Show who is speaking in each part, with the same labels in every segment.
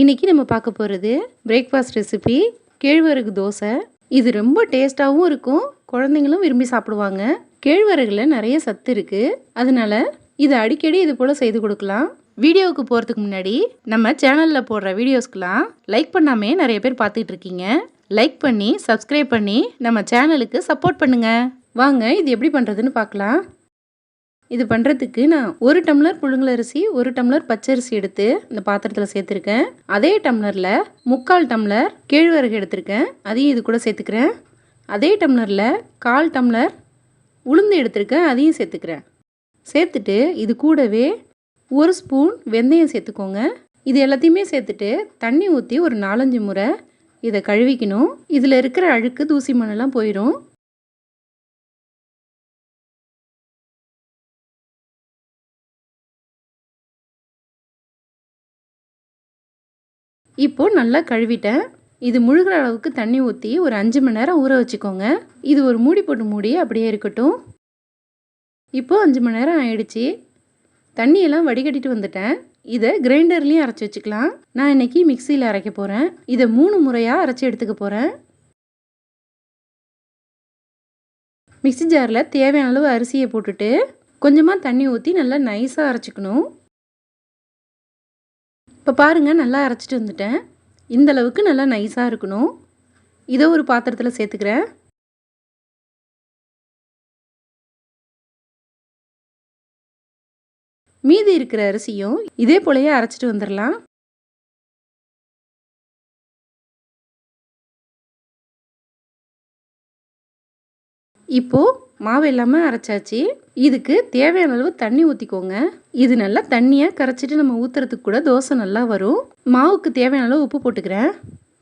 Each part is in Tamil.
Speaker 1: இன்றைக்கி நம்ம பார்க்க போகிறது பிரேக்ஃபாஸ்ட் ரெசிபி கேழ்வரகு தோசை. இது ரொம்ப டேஸ்ட்டாகவும் இருக்கும். குழந்தைங்களும் விரும்பி சாப்பிடுவாங்க. கேழ்வரகுல நிறைய சத்து இருக்குது அதனால இது அடிக்கடி இது போல் செய்து கொடுக்கலாம். வீடியோவுக்கு போகிறதுக்கு முன்னாடி நம்ம சேனலில் போடுற வீடியோஸ்க்கெலாம் லைக் பண்ணாமே நிறைய பேர் பார்த்துட்டு இருக்கீங்க. லைக் பண்ணி சப்ஸ்கிரைப் பண்ணி நம்ம சேனலுக்கு சப்போர்ட் பண்ணுங்கள் வாங்க இது எப்படி பண்ணுறதுன்னு பார்க்கலாம். இது பண்ணுறதுக்கு நான் ஒரு டம்ளர் புழுங்கலரிசி ஒரு டம்ளர் பச்சரிசி எடுத்து இந்த பாத்திரத்தில் சேர்த்துருக்கேன். அதே டம்ளரில் முக்கால் டம்ளர் கேழ்வரகு எடுத்திருக்கேன். அதையும் இது கூட சேர்த்துக்கிறேன். அதே டம்ளரில் கால் டம்ளர் உளுந்து எடுத்திருக்கேன். அதையும் சேர்த்துக்கிறேன். சேர்த்துட்டு இது கூடவே ஒரு ஸ்பூன் வெந்தயம் சேர்த்துக்கோங்க. இது எல்லாத்தையுமே சேர்த்துட்டு தண்ணி ஊற்றி ஒரு நாலஞ்சு முறை இதை கழுவிக்கணும். இதில் இருக்கிற அழுக்கு தூசி மண்ணெல்லாம் போயிடும். இப்போது நல்லா கழுவிட்டேன். இது முழுகிற அளவுக்கு தண்ணி ஊற்றி ஒரு அஞ்சு மணி நேரம் ஊற வச்சுக்கோங்க. இது ஒரு மூடி போட்டு மூடி அப்படியே இருக்கட்டும். இப்போது அஞ்சு மணி நேரம் ஆயிடுச்சு. தண்ணியெல்லாம் வடிகட்டிட்டு வந்துட்டேன். இதை கிரைண்டர்லேயும் அரைச்சி வச்சுக்கலாம். நான் இன்றைக்கி மிக்சியில் அரைக்க போகிறேன் இதை மூணு முறையாக அரைச்சி எடுத்துக்க போகிறேன் மிக்சி ஜாரில் தேவையான அளவு அரிசியை போட்டுட்டு கொஞ்சமாக தண்ணி ஊற்றி நல்லா நைஸாக அரைச்சிக்கணும். இப்போ பாருங்கள் நல்லா அரைச்சிட்டு வந்துட்டேன். இந்த அளவுக்கு நல்லா நைஸாக இருக்கணும். இதை ஒரு பாத்திரத்தில் சேர்த்துக்கிறேன். மீதி இருக்கிற அரிசியும் இதே போலயே அரைச்சிட்டு வந்துடலாம் இப்போது மாவு இல்லாமல் அரைச்சாச்சு. இதுக்கு தேவையான அளவு தண்ணி ஊற்றிக்கோங்க இது நல்லா தண்ணியாக கரைச்சிட்டு நம்ம ஊற்றுறதுக்கு கூட தோசை நல்லா வரும். மாவுக்கு தேவையான அளவு உப்பு போட்டுக்கிறேன்.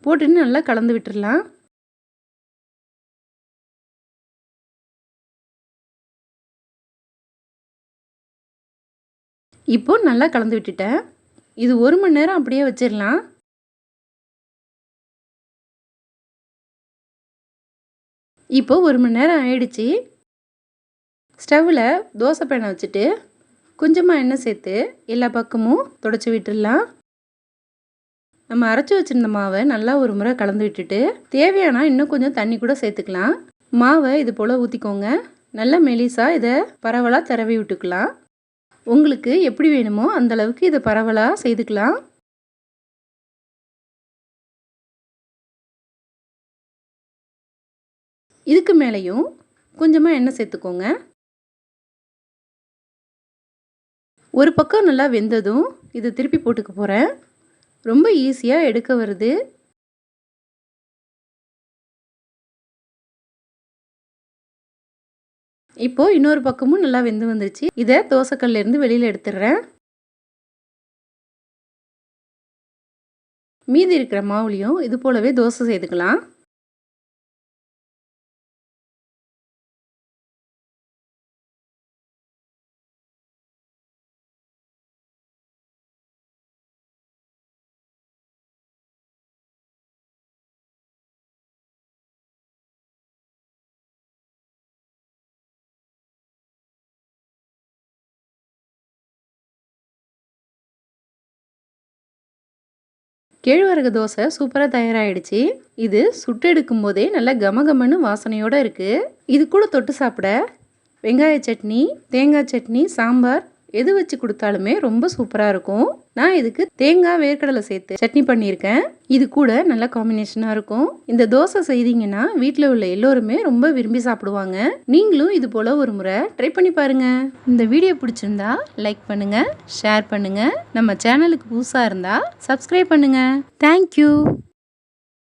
Speaker 1: போட்டுட்டு நல்லா கலந்து விட்டுடலாம் இப்போ நல்லா கலந்து விட்டுட்டேன். இது ஒரு மணி நேரம் அப்படியே வச்சிடலாம். இப்போ ஒரு மணி நேரம் ஆயிடுச்சு. ஸ்டவ்வில் தோசை பேனை வச்சுட்டு கொஞ்சமாக எண்ணெய் சேர்த்து எல்லா பக்கமும் தொடச்சி விட்டுடலாம். நம்ம அரைச்சி வச்சுருந்த மாவை நல்லா ஒரு முறை கலந்து விட்டுட்டு தேவையானா இன்னும் கொஞ்சம் தண்ணி கூட சேர்த்துக்கலாம். மாவை இது போல் ஊற்றிக்கோங்க நல்லா மெலிசாக இதை பரவலாக தரவி விட்டுக்கலாம். உங்களுக்கு எப்படி வேணுமோ அந்தளவுக்கு இதை பரவலாக செய்துக்கலாம். இதுக்கு மேலேயும் கொஞ்சமாக எண்ணெய் சேர்த்துக்கோங்க. ஒரு பக்கம் நல்லா வெந்ததும் இதை திருப்பி போட்டுக்க போகிறேன் ரொம்ப ஈஸியாக எடுக்க வருது. இப்போது இன்னொரு பக்கமும் நல்லா வெந்து வந்துருச்சு. இதை தோசைக்கல்லேருந்து வெளியில் எடுத்துடுறேன். மீதி இருக்கிற மாவுலையும் இது போலவே தோசை செய்துக்கலாம். கேழ்வரகு தோசை சூப்பராக தயாராகிடுச்சு இது சுட்டெடுக்கும் போதே நல்ல கமகமன்னு வாசனையோடு இருக்குது இது கூட தொட்டு சாப்பிட வெங்காய சட்னி தேங்காய் சட்னி சாம்பார் எது வச்சு கொடுத்தாலுமே ரொம்ப சூப்பராக இருக்கும். நான் இதுக்கு தேங்காய் வேர்க்கடலை சேர்த்து சட்னி பண்ணியிருக்கேன். இது கூட நல்ல காம்பினேஷனாக இருக்கும். இந்த தோசை செய்தீங்கன்னா வீட்டில் உள்ள எல்லோருமே ரொம்ப விரும்பி சாப்பிடுவாங்க. நீங்களும் இது போல் ஒரு முறை ட்ரை பண்ணி பாருங்கள் இந்த வீடியோ பிடிச்சிருந்தா லைக் பண்ணுங்கள் ஷேர் பண்ணுங்கள் நம்ம சேனலுக்கு புதுசாக இருந்தால் சப்ஸ்கிரைப் பண்ணுங்கள் தேங்க்யூ